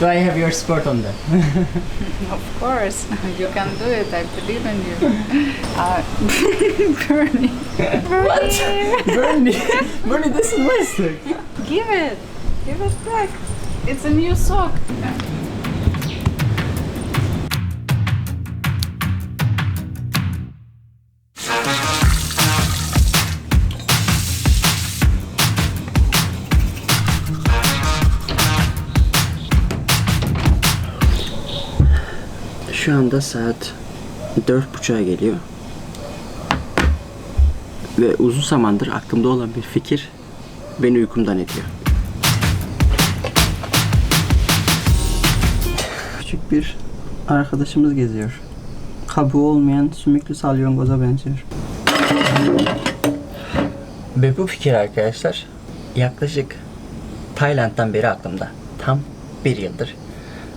Do I have your support on that? Of course, you can do it. I believe in you. Uh, Bernie. Bernie. Bernie, Bernie, this is my stick. Give it. Give it back. It's a new sock. Anda saat dört buçuğa geliyor. Ve uzun zamandır aklımda olan bir fikir beni uykumdan ediyor. Küçük bir arkadaşımız geziyor. Kabuğu olmayan sümüklü salyongoza benziyor. Ve bu fikir arkadaşlar yaklaşık Tayland'dan beri aklımda. Tam bir yıldır.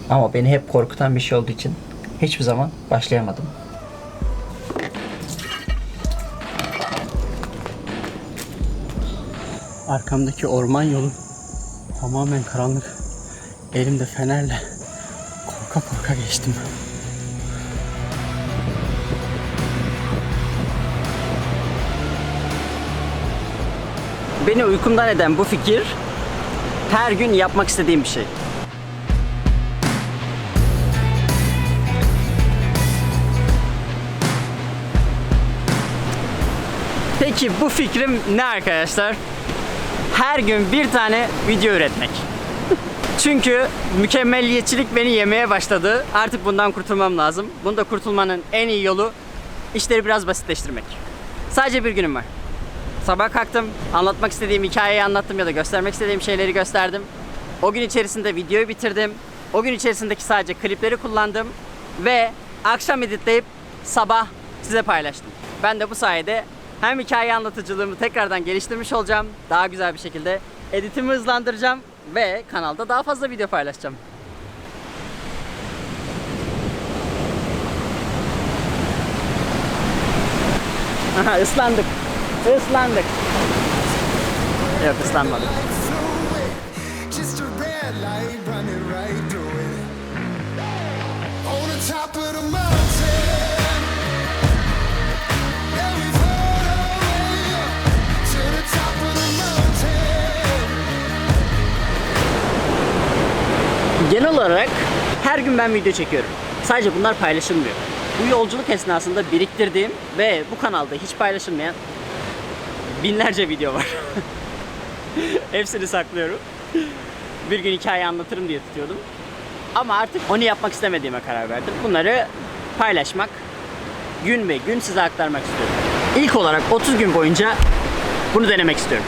Ama beni hep korkutan bir şey olduğu için hiçbir zaman başlayamadım. Arkamdaki orman yolu tamamen karanlık. Elimde fenerle korka korka geçtim. Beni uykumdan eden bu fikir her gün yapmak istediğim bir şey. Peki bu fikrim ne arkadaşlar? Her gün bir tane video üretmek. Çünkü mükemmelliyetçilik beni yemeye başladı. Artık bundan kurtulmam lazım. Bunda kurtulmanın en iyi yolu işleri biraz basitleştirmek. Sadece bir günüm var. Sabah kalktım, anlatmak istediğim hikayeyi anlattım ya da göstermek istediğim şeyleri gösterdim. O gün içerisinde videoyu bitirdim. O gün içerisindeki sadece klipleri kullandım ve akşam editleyip sabah size paylaştım. Ben de bu sayede hem hikaye anlatıcılığımı tekrardan geliştirmiş olacağım. Daha güzel bir şekilde editimi hızlandıracağım ve kanalda daha fazla video paylaşacağım. Aha ıslandık. Islandık. Yok ıslanmadık. Genel olarak her gün ben video çekiyorum. Sadece bunlar paylaşılmıyor. Bu yolculuk esnasında biriktirdiğim ve bu kanalda hiç paylaşılmayan binlerce video var. Hepsini saklıyorum. Bir gün hikaye anlatırım diye tutuyordum. Ama artık onu yapmak istemediğime karar verdim. Bunları paylaşmak, gün ve gün size aktarmak istiyorum. İlk olarak 30 gün boyunca bunu denemek istiyorum.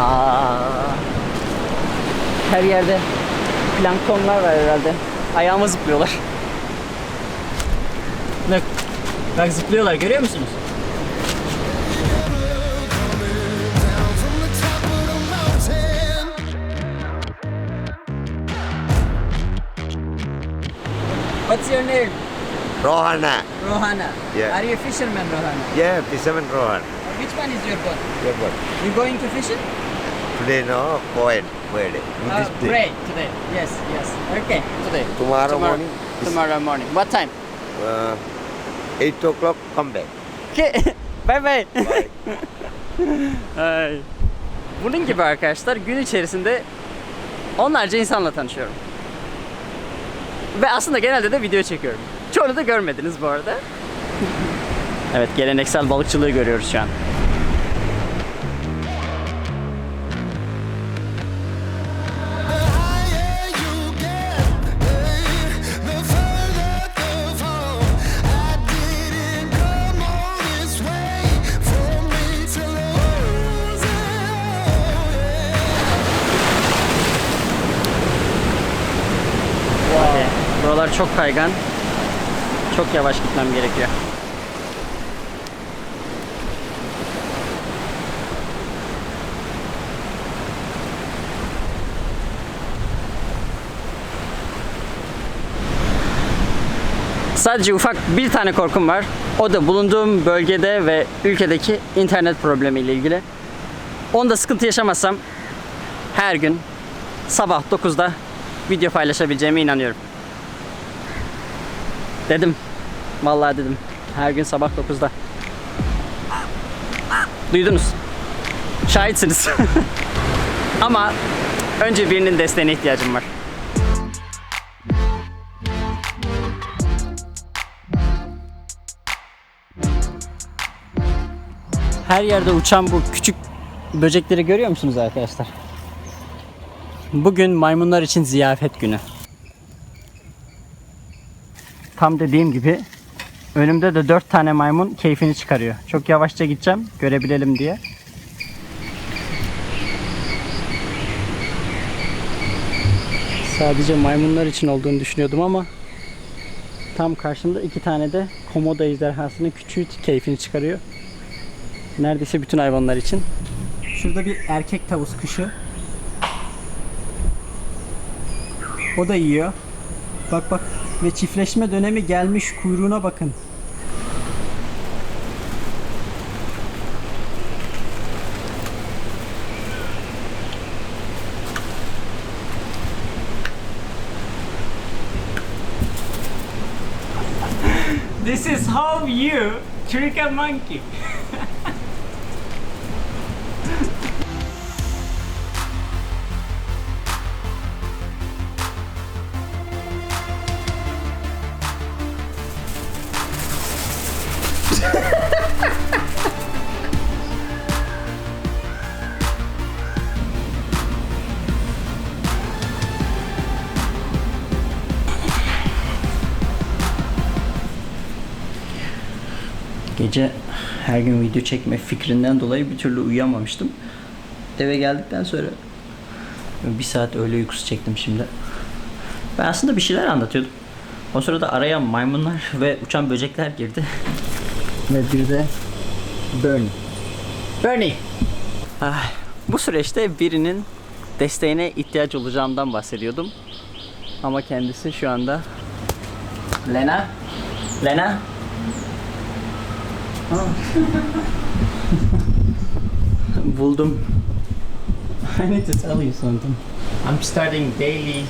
Aa, her yerde planktonlar var herhalde. Ayağıma zıplıyorlar. Bak, bak zıplıyorlar görüyor musunuz? What's your name? Rohana. Rohana. Yeah. Are you a fisherman, Rohana? Yeah, fisherman Rohan. Which one is your boat? Yeah, but You going to fishing? today no, poet, poet. Uh, This day. pray today. Yes, yes. Okay, today. Tomorrow morning is- Tomorrow morning. What time? Uh, 8 o'clock, come back. Okay. bye bye. Bye. Ay. Bunun gibi arkadaşlar gün içerisinde onlarca insanla tanışıyorum. Ve aslında genelde de video çekiyorum. Çoğunu da görmediniz bu arada. evet geleneksel balıkçılığı görüyoruz şu an. Buralar çok kaygan. Çok yavaş gitmem gerekiyor. Sadece ufak bir tane korkum var. O da bulunduğum bölgede ve ülkedeki internet problemiyle ilgili. Onda sıkıntı yaşamazsam her gün sabah 9'da video paylaşabileceğime inanıyorum. Dedim. Vallahi dedim. Her gün sabah 9'da. Duydunuz. Şahitsiniz. Ama önce birinin desteğine ihtiyacım var. Her yerde uçan bu küçük böcekleri görüyor musunuz arkadaşlar? Bugün maymunlar için ziyafet günü. Tam dediğim gibi önümde de dört tane maymun keyfini çıkarıyor. Çok yavaşça gideceğim görebilelim diye. Sadece maymunlar için olduğunu düşünüyordum ama tam karşımda iki tane de komodo ejderhasının küçüğü keyfini çıkarıyor. Neredeyse bütün hayvanlar için. Şurada bir erkek tavus kuşu. O da yiyor. Bak bak ve çiftleşme dönemi gelmiş kuyruğuna bakın. This is how you trick a monkey. Gece her gün video çekme fikrinden dolayı bir türlü uyuyamamıştım. Eve geldikten sonra bir saat öğle uykusu çektim şimdi. Ben aslında bir şeyler anlatıyordum. O sırada araya maymunlar ve uçan böcekler girdi. Ve bir de Bernie. Bernie! Ah, bu süreçte birinin desteğine ihtiyaç olacağından bahsediyordum. Ama kendisi şu anda Lena? Lena? Buldum. I need to tell you something. I'm starting daily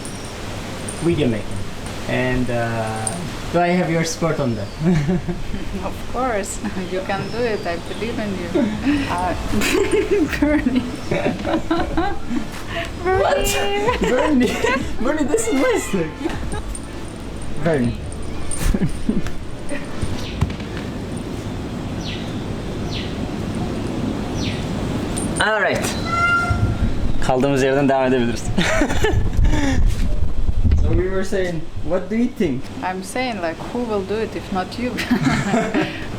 video making. And uh, do I have your support on that? Of course, you can do it. I believe in you. Uh, Bernie. What? Bernie! Bernie, this is my stick. Bernie. Alright. Kaldığımız yerden devam edebiliriz. so we were saying, what do you think? I'm saying like, who will do it if not you?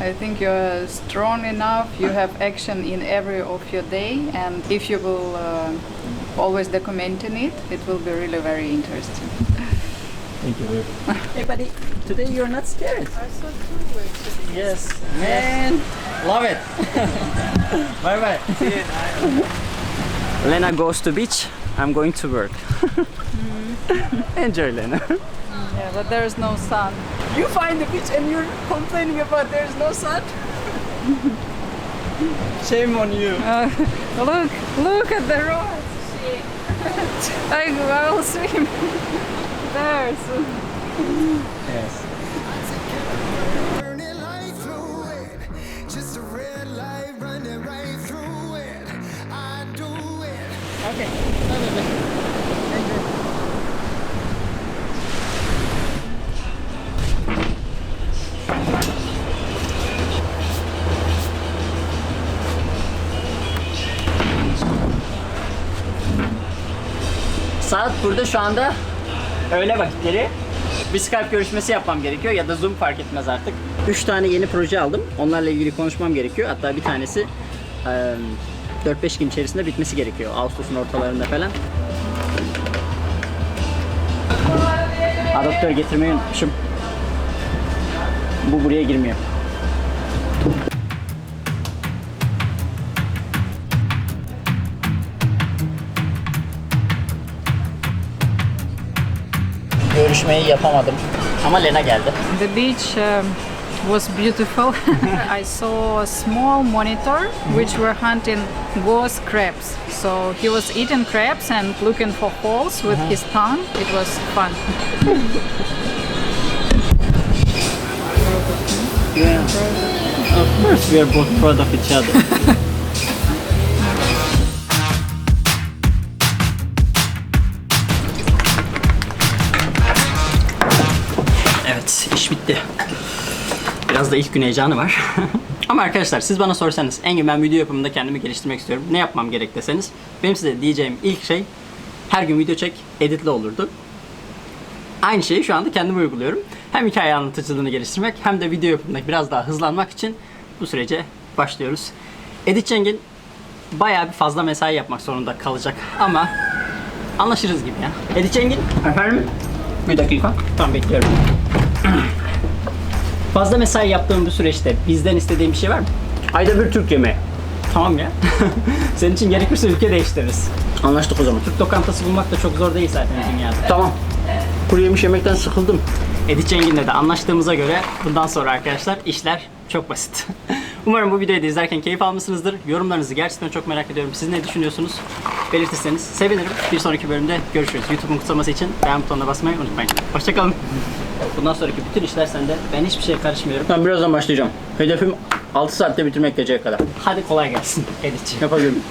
I think you're strong enough. You have action in every of your day, and if you will uh, always documenting it, it will be really very interesting. Thank you. hey buddy, today you're not scared. I saw two actually. Yes, man. Love it. bye bye. Lena goes to beach. I'm going to work. Enjoy, Lena. Yeah, but there's no sun. You find the beach and you're complaining about there's no sun. Shame on you. Uh, look, look at the road. I, I will swim there soon. Yes. Burning like fluid, just a red light running right through it. I do it. Okay. Saat burada şu anda öğle vakitleri. Bir Skype görüşmesi yapmam gerekiyor ya da Zoom fark etmez artık. 3 tane yeni proje aldım. Onlarla ilgili konuşmam gerekiyor. Hatta bir tanesi 4-5 gün içerisinde bitmesi gerekiyor. Ağustos'un ortalarında falan. Adaptör getirmeyi unutmuşum. Bu buraya girmiyor. Görüşmeyi yapamadım. Ama Lena geldi. The beach um, was beautiful. I saw a small monitor which were hunting ghost crabs. So he was eating crabs and looking for holes with uh-huh. his tongue. It was fun. Yeah. Of course we are both proud of each other. da ilk gün heyecanı var. Ama arkadaşlar siz bana sorsanız Engin ben video yapımında kendimi geliştirmek istiyorum. Ne yapmam gerek deseniz benim size diyeceğim ilk şey her gün video çek, editli olurdu. Aynı şeyi şu anda kendim uyguluyorum. Hem hikaye anlatıcılığını geliştirmek hem de video yapımında biraz daha hızlanmak için bu sürece başlıyoruz. Edit Ceng'in bayağı bir fazla mesai yapmak zorunda kalacak ama anlaşırız gibi ya. Edit Ceng'in efendim bir dakika tam bekliyorum. Fazla mesai yaptığım bu süreçte bizden istediğin bir şey var mı? Ayda bir Türk yemeği. Tamam ya. Senin için gerekirse ülke değiştiririz. Anlaştık o zaman. Türk lokantası bulmak da çok zor değil zaten dünyada. Tamam. Kuru yemiş yemekten sıkıldım. Edith Cengiz'le de anlaştığımıza göre bundan sonra arkadaşlar işler çok basit. Umarım bu videoyu da izlerken keyif almışsınızdır. Yorumlarınızı gerçekten çok merak ediyorum. Siz ne düşünüyorsunuz? Belirtirseniz sevinirim. Bir sonraki bölümde görüşürüz. YouTube'un kutlaması için beğen butonuna basmayı unutmayın. Hoşçakalın. Bundan sonraki bütün işler sende. Ben hiçbir şeye karışmıyorum. Ben birazdan başlayacağım. Hedefim 6 saatte bitirmek geceye kadar. Hadi kolay gelsin Edith. Yapabilirim.